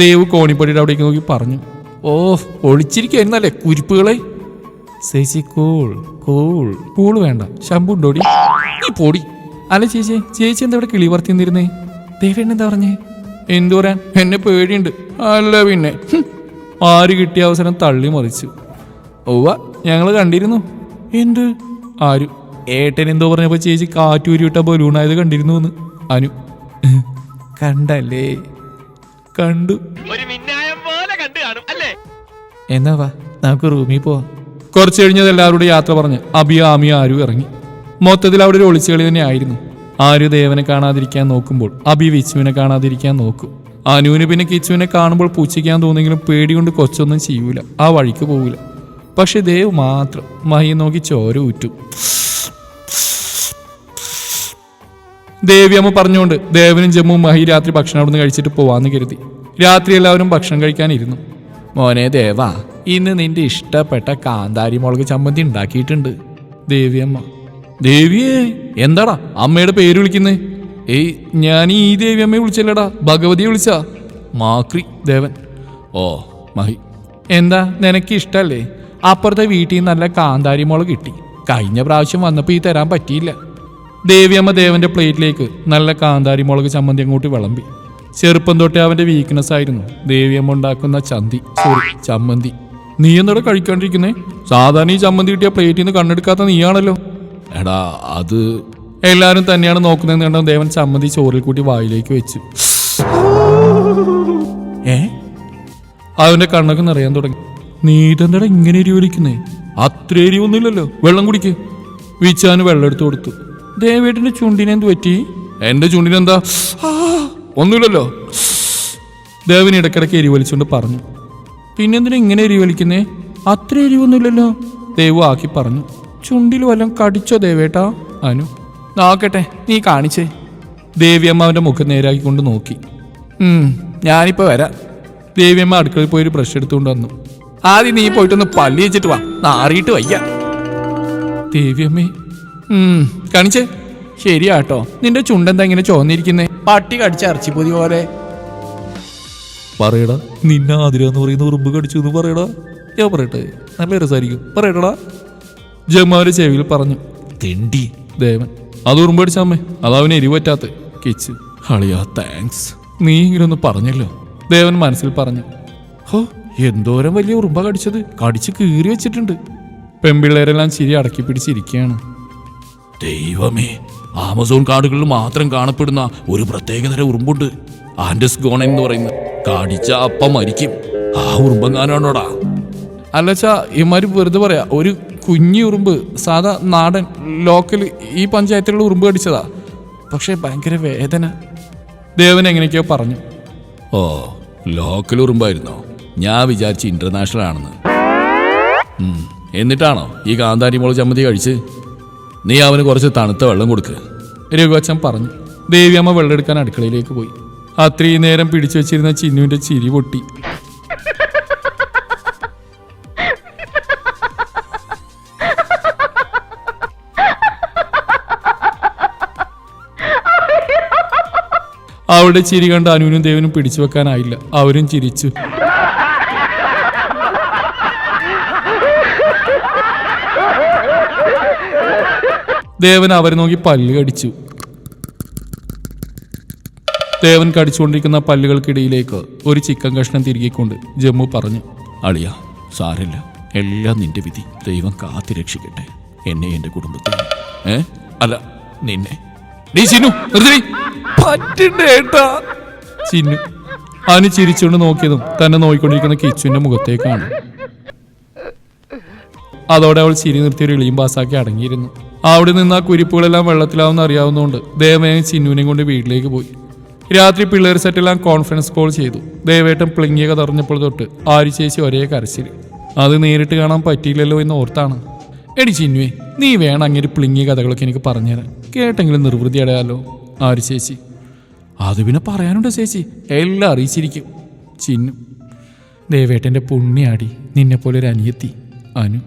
ദേവ് കോണിപ്പടിയുടെ അവിടേക്ക് നോക്കി പറഞ്ഞു ഓ ഒളിച്ചിരിക്കായിരുന്നല്ലേ കുരിപ്പുകളെ? ചേച്ചി കൂൾ കൂൾ കൂൾ വേണ്ട ശമ്പു ഉണ്ടോടി? പോടി. അല്ല ചേച്ചി ചേച്ചി എന്താ ഇവിടെ കിളി വർത്തിന്നിരുന്നേ ദേവേണ്ണ എന്താ പറഞ്ഞേ? എന്തു പറയാൻ? എന്നെ പേടിയുണ്ട്. അല്ല പിന്നെ. ആര് കിട്ടിയ അവസരം തള്ളി മറിച്ചു. ഓവ ഞങ്ങൾ കണ്ടിരുന്നു. എന്ത്? ആരു? ഏട്ടൻ എന്തോ പറഞ്ഞപ്പോ ചേച്ചി കാറ്റൂരി വിട്ട ബലൂണായത് കണ്ടിരുന്നു എന്ന് അനു. കണ്ടല്ലേ? കണ്ടു. എന്നാ വാ നമുക്ക് റൂമിൽ പോവാം. കുറച്ച് കഴിഞ്ഞത് എല്ലാവരുടെ യാത്ര പറഞ്ഞ് അബിയ ആമിയ ആരു ഇറങ്ങി. മൊത്തത്തിൽ അവിടെ ഒരു ഒളിച്ചുകളി തന്നെ ആയിരുന്നു. ആരു ദേവനെ കാണാതിരിക്കാൻ നോക്കുമ്പോൾ അബി വിച്ചുവിനെ കാണാതിരിക്കാൻ നോക്കും. അനുവിന് പിന്നെ കിച്ചുവിനെ കാണുമ്പോൾ പൂച്ചിക്കാൻ തോന്നിയെങ്കിലും പേടി കൊണ്ട് കൊച്ചൊന്നും ചെയ്യൂല. ആ വഴിക്ക് പോവില്ല പക്ഷെ ദേവ് മാത്രം മഹിയെ നോക്കി ചോര ഊറ്റും. ദേവിയമ്മ പറഞ്ഞുകൊണ്ട് ദേവനും ജമ്മുവും മഹി രാത്രി ഭക്ഷണം അവിടുന്ന് കഴിച്ചിട്ട് പോവാന്ന് കരുതി. രാത്രി എല്ലാവരും ഭക്ഷണം കഴിക്കാനിരുന്നു. മോനെ ദേവാ ഇന്ന് നിന്റെ ഇഷ്ടപ്പെട്ട കാന്താരി മുളക് ചമ്മന്തി ഉണ്ടാക്കിയിട്ടുണ്ട്. ദേവിയമ്മ ദേവിയേ എന്താടാ അമ്മയുടെ പേര് വിളിക്കുന്നേ? ഏയ് ഞാൻ ഈ ദേവിയമ്മയെ വിളിച്ചല്ലടാ. ഭഗവതിയെ വിളിച്ചാ. മാക്രി ദേവൻ. ഓ മഹി. എന്താ നിനക്ക് ഇഷ്ടല്ലേ അപ്പുറത്തെ വീട്ടിൽ നിന്ന് നല്ല കാന്താരി മുളക് കിട്ടി. കഴിഞ്ഞ പ്രാവശ്യം വന്നപ്പോൾ ഈ തരാൻ പറ്റിയില്ല. ദേവിയമ്മ ദേവന്റെ പ്ലേറ്റിലേക്ക് നല്ല കാന്താരി മുളക് ചമ്മന്തി അങ്ങോട്ട് വിളമ്പി. ചെറുപ്പം തൊട്ടേ അവന്റെ വീക്ക്നെസ് ആയിരുന്നു. ദേവിയമ്മ ഉണ്ടാക്കുന്ന ചന്തി സോറി ചമ്മന്തി. നീ എന്നോട് കഴിക്കാണ്ടിരിക്കുന്നേ? സാധാരണ ഈ ചമ്മന്തി കിട്ടിയ പ്ലേറ്റിൽ നിന്ന് കണ്ണെടുക്കാത്ത നീയാണല്ലോ. എടാ അത് എല്ലാരും തന്നെയാണ് നോക്കുന്നതെന്ന് കണ്ട ദേവൻ സമ്മതി ചോറിൽ കൂട്ടി വായിലേക്ക് വെച്ചു. ഏ? അവന്റെ കണ്ണൊക്കെ നിറയാൻ തുടങ്ങി. നീ ഇതെന്താടാ ഇങ്ങനെ എരിവലിക്കുന്നേ അത്ര എരിവൊന്നുമില്ലല്ലോ. വെള്ളം കുടിക്ക്. വിച്ചാന് വെള്ളം എടുത്തു കൊടുത്തു. ദേവേട്ടിന്റെ ചുണ്ടിനെന്ത് പറ്റി? എന്റെ ചുണ്ടിനെന്താ? ഒന്നുമില്ലല്ലോ. ദേവൻ ഇടക്കിടക്ക് എരിവലിച്ചുകൊണ്ട് പറഞ്ഞു. പിന്നെന്തിനാ ഇങ്ങനെ എരിവലിക്കുന്നേ അത്ര എരിവൊന്നുമില്ലല്ലോ. ദേവു ആക്കി പറഞ്ഞു. ചുണ്ടിൽ വല്ലതും കടിച്ചോ ദേവേട്ടാ? അനു നോക്കട്ടെ നീ കാണിച്ചേ. ദേവിയമ്മ അവന്റെ മുഖം നേരാക്കിക്കൊണ്ട് നോക്കി. ഞാനിപ്പോൾ ഞാനിപ്പോ വരാം. ദേവിയമ്മ അടുക്കളയിൽ പോയി ഒരു ബ്രഷ് എടുത്തുകൊണ്ട് വന്നു. ആദ്യം നീ പോയിട്ടൊന്ന് പല്ലി വെച്ചിട്ട് വാ. നാറിയിട്ട് വയ്യ. ദേവിയമ്മേ. ഉം, കാണിച്ചേ. ശരിയാട്ടോ. നിന്റെ ചുണ്ടെന്താ ഇങ്ങനെ ചോന്നിരിക്കുന്നേ പട്ടി കടിച്ച ഇറച്ചിപ്പൊതി പോലെ. പറയടാ നിന്നെ ആതിര എന്ന് പറയുന്ന ഉറുമ്പ് കടിച്ചു എന്ന് പറയടാ. ഞാൻ പറയട്ടെ നല്ല രസമായിരിക്കും. പറയട്ടടാ. ജമാൽ ചെവിയിൽ പറഞ്ഞു തെണ്ടി. ദേവൻ അത് ഉറുമ്പ് അതവനെ എരിവറ്റാത്ത. കിച്ച്. അളിയാ താങ്ക്സ് നീ ഇങ്ങനെ ഒന്ന് പറഞ്ഞല്ലോ ദേവൻ മനസ്സിൽ പറഞ്ഞു. ഹോ എന്തോരം വലിയ ഉറുമ്പ കടിച്ചത്. കടിച്ച് കീറി വെച്ചിട്ടുണ്ട്. പെൺപിള്ളേരെല്ലാം ചിരി അടക്കി പിടിച്ചിരിക്കുകയാണ്. ദൈവമേ ആമസോൺ കാടുകളിൽ മാത്രം കാണപ്പെടുന്ന ഒരു പ്രത്യേകതര ഉറുമ്പുണ്ട്. ആൻഡസ് ഗോണ എന്ന് പറയുന്നത് കടിച്ച അപ്പം മരിക്കും. ആ ഉറുമ്പെങ്ങാനാണോടാ? അല്ലച്ചാ ഇമാര് വെറുതെ പറയാ ഒരു കുഞ്ഞി ഉറുമ്പ് സാധാ നാടൻ ലോക്കൽ ഈ പഞ്ചായത്തിലുള്ള ഉറുമ്പ് കടിച്ചതാ. പക്ഷേ ഭയങ്കര വേദന. ദേവൻ എങ്ങനെയൊക്കെയോ പറഞ്ഞു. ഓ ലോക്കൽ ഉറുമ്പായിരുന്നോ? ഞാൻ വിചാരിച്ച് ഇന്റർനാഷണൽ ആണെന്ന്. എന്നിട്ടാണോ ഈ കാന്താരി മോൾ ചമ്മന്തി കഴിച്ച്? നീ അവന് കുറച്ച് തണുത്ത വെള്ളം കൊടുക്ക്. രഘുവച്ചൻ പറഞ്ഞു. ദേവിയമ്മ വെള്ളം എടുക്കാൻ അടുക്കളയിലേക്ക് പോയി. അത്രയും നേരം പിടിച്ചു വെച്ചിരുന്ന ചിന്നുവിന്റെ ചിരി പൊട്ടി. അവളുടെ ചിരി കണ്ട് അനുവിനും ദേവനും പിടിച്ചു വെക്കാനായില്ല. അവരും ചിരിച്ചു. ദേവൻ അവരെ നോക്കി പല്ല് കടിച്ചു. ദേവൻ കടിച്ചുകൊണ്ടിരിക്കുന്ന പല്ലുകൾക്കിടയിലേക്ക് ഒരു ചിക്കൻ കഷ്ണം തിരികെക്കൊണ്ട് ജമ്മു പറഞ്ഞു അളിയ സാരല്ല. എല്ലാം നിന്റെ വിധി. ദൈവം കാത്തിരക്ഷിക്കട്ടെ. എന്നെ എന്റെ കുടുംബത്തെ ഏ? അല്ല നിന്നെ. നീ ചിന്നു നിർത്തി പറ്റേട്ടാ ചിന്നു അവന് ചിരിച്ചുകൊണ്ട് നോക്കിയതും തന്നെ നോക്കിക്കൊണ്ടിരിക്കുന്ന കിച്ചുവിന്റെ മുഖത്തേക്കാണ്. അതോടെ അവൾ ചിരി നിർത്തി ഒരു ഇളിയും പാസ്സാക്കി അടങ്ങിയിരുന്നു. അവിടെ നിന്ന് ആ കുരിപ്പുകളെല്ലാം വെള്ളത്തിലാവുന്ന അറിയാവുന്നതുകൊണ്ട് ദേവയാനി ചിന്നുവിനെയും കൊണ്ട് വീട്ടിലേക്ക് പോയി. രാത്രി പിള്ളേർ സെറ്റെല്ലാം കോൺഫറൻസ് കോൾ ചെയ്തു. ദേവേട്ടൻ പ്ലിങ്ങിയൊക്കെ തറഞ്ഞപ്പോൾ തൊട്ട് ആരി ചേച്ചി ഒരേ കരച്ചിൽ. അത് നേരിട്ട് കാണാൻ പറ്റിയില്ലല്ലോ എന്ന് ഓർത്താണ്. എടി ചിന്നുവേ നീ വേണം അങ്ങനെ പ്ലിങ്ങിയ കഥകളൊക്കെ എനിക്ക് പറഞ്ഞുതരാൻ. കേട്ടെങ്കിലും നിർവൃതി അടയാലോ? ആരി ചേച്ചി? അത് പിന്നെ പറയാനുണ്ട് ചേച്ചി. എല്ലാം അറിയിച്ചിരിക്കും. ചിന്നു. ദേവേട്ടന്റെ പുണ്യാടി നിന്നെപ്പോലെ ഒരു അനിയത്തി. അനു.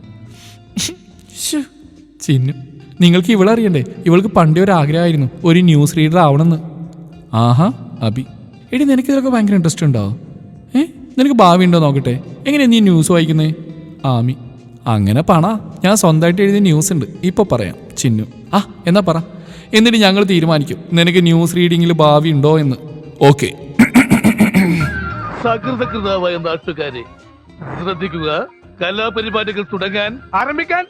ചിന്നു. നിങ്ങൾക്ക് ഇവളറിയണ്ടേ ഇവൾക്ക് പണ്ടേ ഒരു ആഗ്രഹമായിരുന്നു. ഒരു ന്യൂസ് റീഡർ ആവണമെന്ന്. ആഹാ അബി. എടി നിനക്ക് ഇതിലൊക്കെ ഭയങ്കര ഇൻട്രസ്റ്റ് ഉണ്ടാവും ഏ? നിനക്ക് ഭാവി ഉണ്ടോ നോക്കട്ടെ? എങ്ങനെയാ നീ ന്യൂസ് വായിക്കുന്നേ? ആമി. അങ്ങനെ പണ ഞാൻ സ്വന്തമായിട്ട് എഴുതിയ ന്യൂസ് ഉണ്ട്. ഇപ്പോൾ പറയാം. ചിന്നു. ആ എന്നാ പറ. എന്നിട്ട് ഞങ്ങൾ തീരുമാനിക്കും. നിനക്ക് ന്യൂസ് റീഡിങ്ങിൽ ഭാവി ഉണ്ടോ എന്ന്. ഓക്കെ. സകൃതകൃതാവായ നാട്ടുകാരെ ശ്രദ്ധിക്കുക. കലാപരിപാടികൾ തുടങ്ങാൻ ആരംഭിക്കാൻ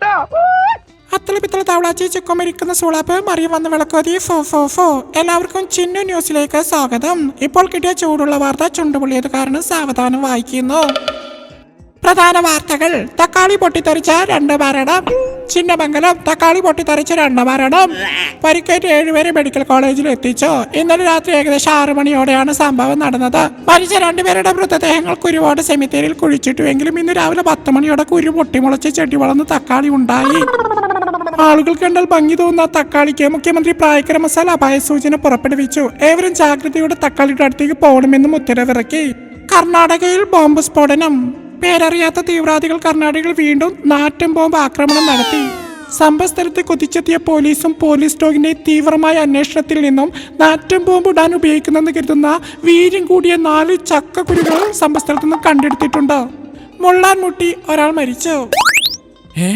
അത്തല പിത്തല തവളാച്ചി ചുക്കുമരിക്കുന്ന സൂളാപ്പ് മറിയ വന്ന വിളക്കോതി ഫോ ഫോ ഫോ. എല്ലാവർക്കും ചിന്നു ന്യൂസിലേക്ക് സ്വാഗതം. ഇപ്പോൾ കിട്ടിയ ചൂടുള്ള വാർത്ത ചുണ്ടുപൊള്ളിയത് കാരണം സാവധാനം വായിക്കുന്നു. പ്രധാന വാർത്തകൾ. തക്കാളി പൊട്ടിത്തെറിച്ച രണ്ട് മരണം. ചിന്നമംഗലം തക്കാളി പൊട്ടിത്തെറിച്ച രണ്ട് മരണം. പരിക്കേറ്റ് ഏഴുപേരെ മെഡിക്കൽ കോളേജിൽ എത്തിച്ചു. ഇന്നലെ രാത്രി ഏകദേശം ആറ് മണിയോടെയാണ് സംഭവം നടന്നത്. മരിച്ച രണ്ടുപേരുടെ മൃതദേഹങ്ങൾ കുരുവോട് സെമിത്തേരിയിൽ കുഴിച്ചിട്ടുവെങ്കിലും ഇന്ന് രാവിലെ പത്ത് മണിയോടെ കുരു പൊട്ടിമുളച്ച് ചെടി വളർന്ന് തക്കാളി ഉണ്ടായി. ആളുകൾ കണ്ടാൽ ഭംഗി തോന്നുന്ന തക്കാളിക്ക് മുഖ്യമന്ത്രി പ്രായക്കര മസാല അപായ സൂചന പുറപ്പെടുവിച്ചു. ഏവരും ജാഗ്രതയോടെ തക്കാളിയുടെ അടുത്തേക്ക് പോകണമെന്നും ഉത്തരവിറക്കി. കർണാടകയിൽ ബോംബ് സ്ഫോടനം. പേരറിയാത്ത തീവ്രവാദികൾ കർണാടകയിൽ വീണ്ടും നാറ്റം ബോംബ് ആക്രമണം നടത്തി. സംഭവസ്ഥലത്ത് കുതിച്ചെത്തിയ പോലീസും പോലീസ് ഡോഗിന്റെ തീവ്രമായ അന്വേഷണത്തിൽ നിന്നും നാറ്റം ബോംബ് ഇടാൻ ഉപയോഗിക്കുന്നെന്ന് കരുതുന്ന വീര്യം കൂടിയ നാല് ചക്കക്കുരുകൾ സംഭവസ്ഥലത്ത് നിന്ന് കണ്ടെടുത്തിട്ടുണ്ട്. മുള്ളാൻ മുട്ടി ഒരാൾ മരിച്ചു. ഏ?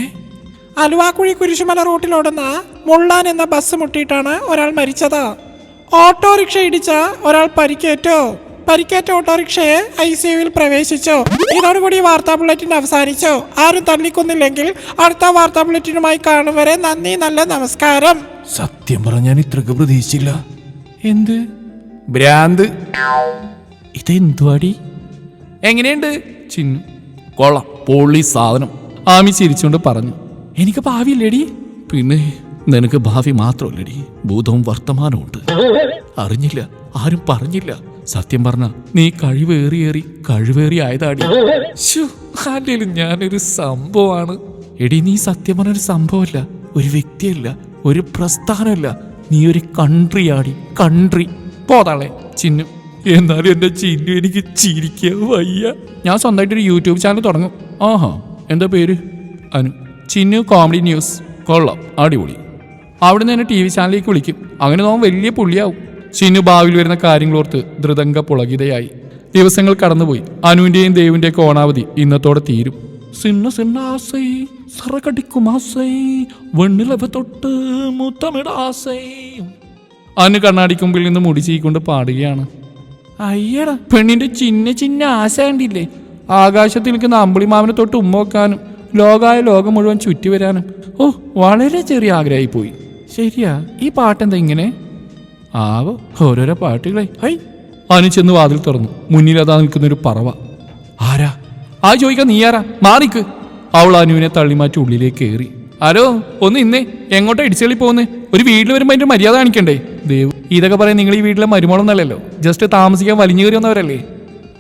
അലുവാക്കുഴി കുരിശുമല റൂട്ടിലോടുന്ന മുള്ളാൻ എന്ന ബസ് മുട്ടിയിട്ടാണ് ഒരാൾ മരിച്ചത്. ഓട്ടോറിക്ഷ ഇടിച്ച ഒരാൾ പരിക്കേറ്റു. പരിക്കേറ്റ ഓട്ടോറിക്ഷയെ ഐ സി യുവിൽ പ്രവേശിച്ചു. ഇതോടുകൂടി വാർത്താ ബുള്ളറ്റിൻ അവസാനിച്ചു. ആരും തള്ളിക്കൊന്നില്ലെങ്കിൽ അടുത്ത വാർത്താ ബുള്ളറ്റിനുമായി കാണും വരെ നന്ദി നല്ല നമസ്കാരം. സത്യം പറഞ്ഞാൽ ഇത്രക്ക് പ്രതീക്ഷിച്ചില്ല. എന്ത്? ഭ്രാന്ത്. ഇതെന്തുവാടി എങ്ങനെയുണ്ട്? ചിന്നു. കൊള്ളാം. പൊള്ളി സാധനം. ആമി ചിരിച്ചുകൊണ്ട് പറഞ്ഞു. എനിക്ക് ഭാവിയില്ലേടി. പിന്നെ നിനക്ക് ഭാവി മാത്രമല്ലടി. ഭൂതവും വർത്തമാനവും ഉണ്ട്. [LAUGHS] അറിഞ്ഞില്ല. ആരും പറഞ്ഞില്ല. സത്യം പറഞ്ഞ നീ കഴിവേറിയേറി കഴിവേറി ആയതാടി. അല്ലേലും ഞാനൊരു സംഭവമാണ് എടി നീ സത്യം പറഞ്ഞൊരു സംഭവമല്ല ഒരു വ്യക്തിയല്ല ഒരു പ്രസ്ഥാനമല്ല നീ ഒരു കൺട്രി. ആടി കൺട്രി പോതാളെ ചിന്നു. എന്നാലും എന്റെ ചിന്നു എനിക്ക് ചിരിക്കാൻ വയ്യ. ഞാൻ സ്വന്തമായിട്ട് ഒരു യൂട്യൂബ് ചാനൽ തുടങ്ങും. ആഹാ എന്താ പേര്? അനു. Chinnu comedy news. കൊള്ളാം അടിപൊളി. അവിടെ നിന്ന് എന്നെ ടി വി ചാനലിലേക്ക് വിളിക്കും. അങ്ങനെ നോക്കാൻ വലിയ പുള്ളിയാവും. ചിന്നു ഭാവിയിൽ വരുന്ന കാര്യങ്ങളോർത്ത് ധൃതങ്ക പുളകിതയായി. ദിവസങ്ങൾ കടന്നുപോയി. അനുവിന്റെയും ദേവിന്റെ ഓണാവധി ഇന്നത്തോടെ തീരും. സിന്ന സിന്നാസൈ സറകടിക്കുമാസൈ വെണ്ണിലവ തൊട്ട് മുത്തമിടാസൈ. അനു കണ്ണാടിക്കുമ്പിൽ നിന്ന് മുടി ചീക്കൊണ്ട് പാടുകയാണ്. അയ്യട. പെണ്ണിന്റെ ചിന്ന ചിന്ന ആശ കണ്ടില്ലേ? ആകാശത്തിൽ നിൽക്കുന്ന അമ്പിളിമാവിനെ തൊട്ട് ഉമ്മ വെക്കാനും ലോകായ ലോകം മുഴുവൻ ചുറ്റി വരാനും ഓ വളരെ ചെറിയ ആഗ്രഹമായി പോയി. ശരിയാ. ഈ പാട്ടെന്താ ഇങ്ങനെ? ആവോ ഓരോരോ പാട്ടുകളെ. ഹൈ. അനു ചെന്ന് വാതിൽ തുറന്നു. മുന്നിൽ അതാ നിൽക്കുന്ന ഒരു പറവ. ആരാ? ആ ചോദിക്കാൻ നീ ആരാ? മാറിക്ക്. അവൾ അനുവിനെ തള്ളിമാറ്റി ഉള്ളിലേക്ക് കയറി ആരോ ഒന്ന് ഇന്നേ. എങ്ങോട്ടാ ഇടിച്ചെളി പോകുന്നേ ഒരു വീട്ടിൽ വരുമ്പോൾ അതിന്റെ മര്യാദ കാണിക്കണ്ടേ? ദേവ് ഇതൊക്കെ പറയാൻ നിങ്ങൾ ഈ വീട്ടിലെ മരുമോളം എന്നല്ലല്ലോ ജസ്റ്റ് താമസിക്കാൻ വലിഞ്ഞു കയറി വന്നവരല്ലേ.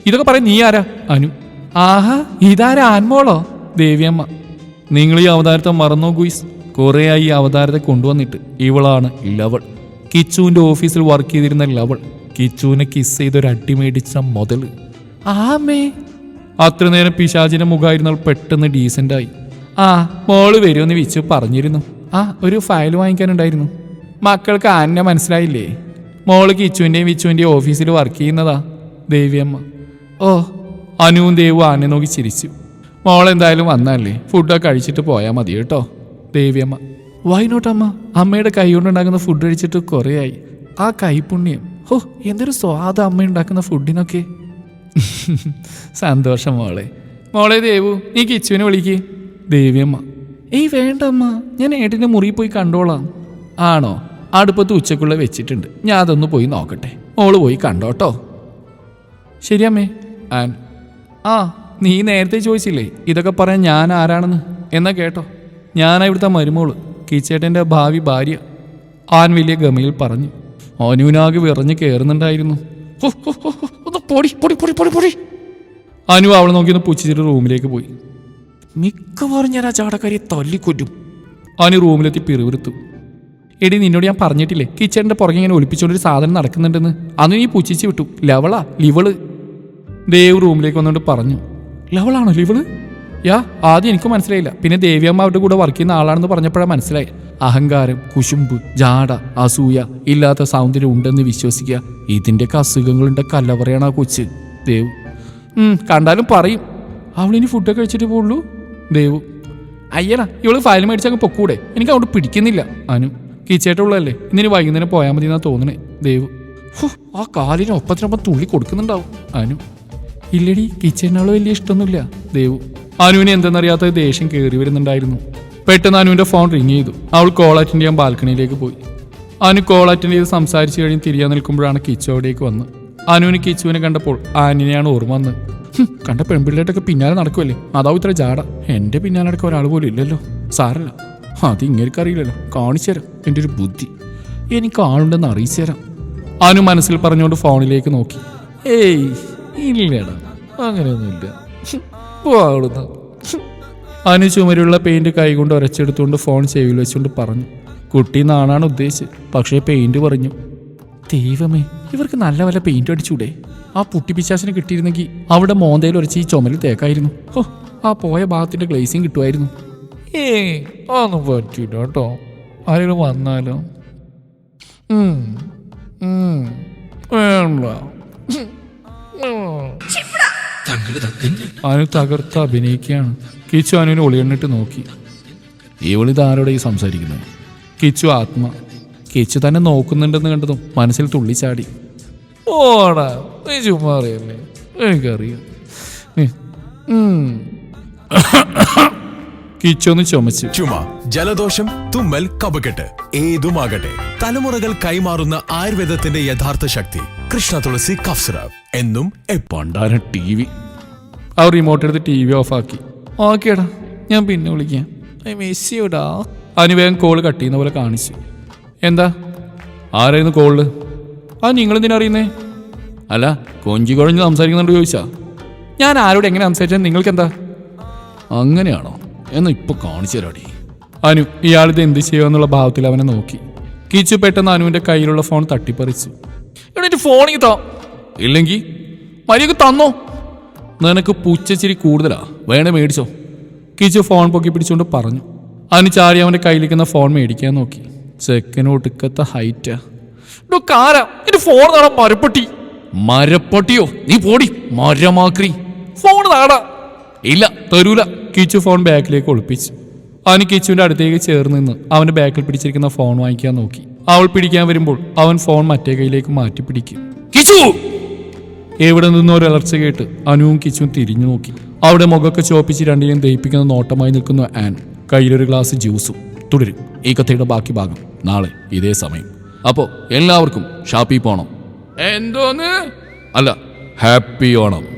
ഇതൊക്കെ പറയാൻ നീ ആരാ? അനു. ആഹാ ഇതാരാ ആൻമോളോ ദേവിയമ്മ നിങ്ങൾ ഈ അവതാരത്തെ മറന്നോ ഗുയിസ്. കുറേയായി ഈ അവതാരത്തെ കൊണ്ടുവന്നിട്ട് ഇവളാണ് ലവൾ കിച്ചുവിന്റെ ഓഫീസിൽ വർക്ക് ചെയ്തിരുന്ന ലവൾ കിച്ചുവിനെ കിസ് ചെയ്തൊരു അടി മേടിച്ച മുതൽ ആമേ. അത്ര നേരം പിശാചിന്റെ മുഖമായിരുന്നവൾ പെട്ടെന്ന് ഡീസന്റായി ആ മോൾ വരുമെന്ന് വിച്ചു പറഞ്ഞിരുന്നു. ആ ഒരു ഫയൽ വാങ്ങിക്കാനുണ്ടായിരുന്നു. മക്കൾക്ക് ആന്നെ മനസ്സിലായില്ലേ? മോൾ കിച്ചുവിന്റെയും വിച്ചുവിന്റെയും ഓഫീസിൽ വർക്ക് ചെയ്യുന്നതാ ദേവിയമ്മ. ഓ. അനുവും ദേവും ആനെ നോക്കി ചിരിച്ചു. മോൾ എന്തായാലും വന്നല്ലേ ഫുഡൊക്കെ കഴിച്ചിട്ട് പോയാൽ മതി കേട്ടോ ദേവിയമ്മ. വൈനോട്ടമ്മ അമ്മയുടെ കൈ കൊണ്ടുണ്ടാക്കുന്ന ഫുഡ് കഴിച്ചിട്ട് കുറേയായി. ആ കൈപുണ്യം ഹോ എന്തൊരു സ്വാദ അമ്മ ഉണ്ടാക്കുന്ന ഫുഡിനൊക്കെ സന്തോഷം മോളെ. മോളെ ദേവു നീ കിച്ചുവിനെ വിളിക്ക്. ദേവിയമ്മ ഏയ് വേണ്ട അമ്മ. ഞാൻ ഏട്ടിന്റെ മുറിയിൽ പോയി കണ്ടോളാം. ആണോ? അടുപ്പത്ത് ഉച്ചക്കുള്ള വെച്ചിട്ടുണ്ട്. ഞാൻ അതൊന്ന് പോയി നോക്കട്ടെ. മോൾ പോയി കണ്ടോട്ടോ. ശരിയമ്മേ ആൻ. ആ നീ നേരത്തെ ചോദിച്ചില്ലേ? ഇതൊക്കെ പറയാൻ ഞാൻ ആരാണെന്ന്? എന്നാ കേട്ടോ. ഞാനാ ഇവിടുത്തെ മരുമോൾ. കീച്ചേട്ടന്റെ ഭാവി ഭാര്യ ആൻ വലിയ ഗമയിൽ പറഞ്ഞു. അനുവിനാകെ വിറഞ്ഞ് കയറുന്നുണ്ടായിരുന്നു പൊടി പൊടി പൊടി പൊടി പൊടി. അനു അവളെ നോക്കി ഒന്ന് പുച്ഛിച്ചിട്ട് റൂമിലേക്ക് പോയി. മിക്കവാറും ഞാൻ ആ ചാടക്കാരിയെ തല്ലിക്കൊല്ലും. അനു റൂമിലെത്തി പിറുവിരുത്തു എടി നിന്നോട് ഞാൻ പറഞ്ഞിട്ടില്ലേ കിച്ചണിന്റെ പുറകെ ഇങ്ങനെ ഒളിപ്പിച്ചുകൊണ്ടൊരു സാധനം നടക്കുന്നുണ്ടെന്ന്? അന്ന് നീ പുച്ഛിച്ച് വിട്ടു. ലവളാ ലിവൾ. ദേവ് റൂമിലേക്ക് വന്നുകൊണ്ട് പറഞ്ഞു. ലവളാണോ ലിവൾ? യാ ആദ്യം എനിക്ക് മനസ്സിലായില്ല. പിന്നെ ദേവിയമ്മ അവരുടെ കൂടെ വർക്ക് ചെയ്യുന്ന ആളാണെന്ന് പറഞ്ഞപ്പോഴാണ് മനസ്സിലായി അഹങ്കാരം കുശുമ്പ് ജാട അസൂയ ഇല്ലാത്ത സൗന്ദര്യം ഉണ്ടെന്ന് വിശ്വസിക്കുക. ഇതിന്റെയൊക്കെ അസുഖങ്ങളുണ്ട് കല്ലവറയാണ് ആ കൊച്ച്. ദേവ്. കണ്ടാലും പറയും. അവളിനി ഫുഡൊക്കെ കഴിച്ചിട്ട് പോകുള്ളൂ ദേവ്. അയ്യടാ ഇവൾ ഫയൽ മേടിച്ചങ്ങ് പൊക്കൂടെ. എനിക്ക് അവിടെ പിടിക്കുന്നില്ല. അനു കീച്ചേട്ടുള്ളല്ലേ ഇന്നിനി വൈകുന്നേരം പോയാൽ മതി എന്നാ തോന്നണേ. ദേവ്. ആ കാലിന് ഒപ്പത്തിനൊപ്പം തുള്ളി കൊടുക്കുന്നുണ്ടാവും. അനു. ഇല്ലടി കിച്ചണിനോട് വലിയ ഇഷ്ടമൊന്നുമില്ല. ദേവു. അനുവിന് എന്തെന്നറിയാത്ത ദേഷ്യം കയറി വരുന്നുണ്ടായിരുന്നു. പെട്ടെന്ന് അനുവിന്റെ ഫോൺ റിങ് ചെയ്തു. അവൾ കോൾ അറ്റൻഡ് ചെയ്യാൻ ബാൽക്കണിയിലേക്ക് പോയി. അനു കോൾ അറ്റൻഡ് ചെയ്ത് സംസാരിച്ച് കഴിഞ്ഞ് തിരിയാൻ നിൽക്കുമ്പോഴാണ് കിച്ചു അവിടേക്ക് വന്ന്. അനുവിന് കിച്ചുവിനെ കണ്ടപ്പോൾ ആനിനെയാണ് ഓർമ്മ വന്ന് കണ്ട പെൺപിള്ളേട്ടൊക്കെ പിന്നാലെ നടക്കുമല്ലേ അതാവും ഇത്ര ജാട. എന്റെ പിന്നാലെ നടക്കാൻ ഒരാൾ പോലും ഇല്ലല്ലോ. സാരല്ല. അത് ഇങ്ങനെ അറിയില്ലല്ലോ. കാണിച്ചു തരാം. എന്റെ ഒരു ബുദ്ധി. എനിക്ക് ആളുണ്ടെന്ന് അറിയിച്ചു തരാം. അനു മനസ്സിൽ പറഞ്ഞുകൊണ്ട് ഫോണിലേക്ക് നോക്കി. ഏയ് ഇല്ലടാ. അങ്ങനെയൊന്നുമില്ല. ഹും, പോ അനു ചുമരുള്ള പെയിന്റ് കൈകൊണ്ട് ഉരച്ചെടുത്തുകൊണ്ട് ഫോൺ ചെവിയിൽ വെച്ചുകൊണ്ട് പറഞ്ഞു. കുട്ടി നാണാണ് ഉദ്ദേശിച്ചത്. പക്ഷേ പെയിന്റ് പറഞ്ഞു. ദൈവമേ ഇവർക്ക് നല്ല വല്ല പെയിന്റ് അടിച്ചൂടെ? ആ പുട്ടി പിശാസിന് കിട്ടിയിരുന്നെങ്കിൽ അവിടെ മോന്തയിൽ ഉരച്ച് ഈ ചുമരിൽ തേക്കായിരുന്നു. ഓ ആ പോയ ഭാഗത്തിന്റെ ഗ്ലേസിങ് കിട്ടുമായിരുന്നു. ഏ ഒന്നും പറ്റില്ല കേട്ടോ. ആരെങ്കിലും വന്നാലോ? വേണ്ട. അനു തകർത്ത് അഭിനയിക്കുകയാണ്. കിച്ചു അനുവിനെ ഒളിയെണ്ണിട്ട് നോക്കി. ഈ ഇവളിത് ആരോടെ ഈ സംസാരിക്കുന്നത്? കിച്ചു ആത്മ. കിച്ചു തന്നെ നോക്കുന്നുണ്ടെന്ന് കണ്ടതും മനസ്സിൽ തുള്ളിച്ചാടി. ഓടാ നീ ചുമ്മാ അറിയല്ലേ എനിക്കറിയാം. കിച്ചൊന്ന്. ചുമച്ചു. ചുമ ജലദോഷം തുമ്മൽ കപകെട്ട് ഏതുമാകട്ടെ. തലമുറകൾ കൈമാറുന്ന ആയുർവേദത്തിന്റെ യഥാർത്ഥ ശക്തി. Krishna Tulasi cough syrup. എന്നും പണ്ടാര ടി വി. അവർ റിമോട്ട് എടുത്ത് ടി വി ഓഫ് ആക്കി. ഓക്കേടാ ഞാൻ പിന്നെ വിളിക്കാം. ഐ മിസ് യുടാ അതിന് വേഗം കോൾ കട്ട് ചെയ്യുന്ന പോലെ കാണിച്ചു. എന്താ? ആരായിരുന്നു കോൾ ആ നിങ്ങളെന്തിനാ അറിയുന്നേ? അല്ല കൊഞ്ചി കുഴഞ്ഞ് സംസാരിക്കുന്നുണ്ട് ചോദിച്ചാ? ഞാൻ ആരോട് എങ്ങനെ സംസാരിച്ചാൽ നിങ്ങൾക്ക് എന്താ അങ്ങനെയാണോ? എന്നാ ഇപ്പൊ കാണിച്ചു തരാടി. അനു ഇയാളിത് എന്ത് ചെയ്യുമെന്നുള്ള ഭാവത്തിൽ അവനെ നോക്കി. കിച്ചു പെട്ടെന്ന് അനുവിന്റെ കയ്യിലുള്ള ഫോൺ തട്ടിപ്പറിച്ചു. എന്നിട്ട് ഫോണിൽ താ. ഇല്ലെങ്കിൽ മര്യാദ തന്നോ. നിനക്ക് പുച്ചച്ചിരി കൂടുതലാ. വേണേ മേടിച്ചോ. കിച്ചു ഫോൺ പൊക്കി പിടിച്ചുകൊണ്ട് പറഞ്ഞു. അതിന് ചാരി അവന്റെ കയ്യിലിരിക്കുന്ന ഫോൺ മേടിക്കാൻ നോക്കി. ചെക്കനൊടുക്കത്തെ ഹൈറ്റാ ഡോ കാരാ. എന്റെ ഫോൺ നാടാ മരപ്പട്ടി. മരപ്പട്ടിയോ? നീ പോടി. മരമാക്രി. ഫോൺ നാടാ. ഇല്ല തരൂല. കിച്ചു ഫോൺ ബാക്കിലേക്ക് ഒളിപ്പിച്ചു. അവന് കിച്ചുവിന്റെ അടുത്തേക്ക് ചേർന്ന് നിന്ന് അവന്റെ ബാക്കിൽ പിടിച്ചിരിക്കുന്ന ഫോൺ വാങ്ങിക്കാൻ നോക്കി. അവൾ പിടിക്കാൻ വരുമ്പോൾ അവൻ ഫോൺ മറ്റേ കൈയിലേക്ക് മാറ്റി പിടിക്കും കിച്ചു! എവിടെ നിന്നോ ഒരു അലർച്ച കേട്ട് അനുവും കിച്ചും തിരിഞ്ഞു നോക്കി. അവിടെ മുഖമൊക്കെ ചോപ്പിച്ച് രണ്ടിനെയും ദഹിപ്പിക്കുന്ന നോട്ടമായി നിൽക്കുന്ന ആൻ കയ്യിലൊരു ഗ്ലാസ് ജ്യൂസും. തുടരും. ഈ കഥയുടെ ബാക്കി ഭാഗം നാളെ ഇതേ സമയം. അപ്പോ എല്ലാവർക്കും ഷാപ്പി പോണം. എന്തോന്ന്? അല്ല ഹാപ്പി ഓണം.